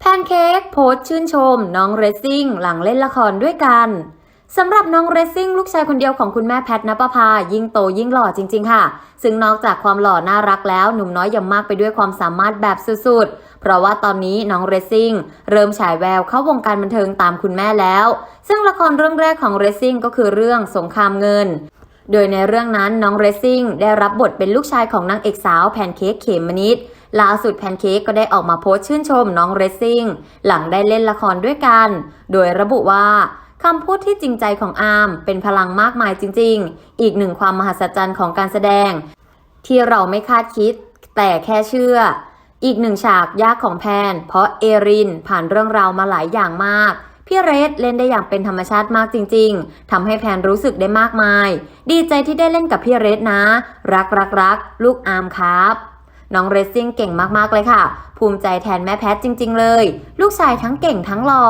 แพนเค้กโพสชื่นชม น้องเรซซิ่งหลังเล่นละครด้วยกันสำหรับน้องเรซซิ่งลูกชายคนเดียวของคุณแม่แพทนปภายิ่งโตยิ่งหล่อจริง ๆ ค่ะ ซึ่งนอกจากความหล่อน่ารักแล้วหนุ่มน้อยยังมากไปด้วยความสามารถแบบสุดๆ เพราะว่าตอนนี้น้องเรซซิ่งเริ่มฉายแววเข้าวงการบันเทิงตามคุณแม่แล้ว ซึ่งละครเรื่องแรกของเรซซิ่งก็คือเรื่องสงครามเงิน โดยในเรื่องนั้นน้องเรซซิ่งได้รับบทเป็นลูกชายของนางเอกสาวแพนเค้กเขมมนิดล่าสุดแพนเค้กก็ได้ออกมาโพสต์ชื่นชมน้องเรซิ่งหลังได้เล่นละครด้วยกัน โดยระบุว่าคำพูดที่จริงใจของอาร์มเป็นพลังมากมายจริง ๆ อีกหนึ่งความมหัศจรรย์ของการแสดง ที่เราไม่คาดคิด แต่แค่เชื่อ อีกหนึ่งฉากยากของแพน เพราะเอรินผ่านเรื่องราวมาหลายอย่างมาก พี่เรดเล่นได้อย่างเป็นธรรมชาติมากจริง ๆทำให้แพนรู้สึกได้มากมาย ดีใจที่ได้เล่นกับพี่เรดนะ รักรักรักลูกอาร์มครับน้องเรซซิ่งเก่งมากๆเลยค่ะ ภูมิใจแทนแม่แพทจริง ๆ เลย ลูกชายทั้งเก่งทั้งหล่อ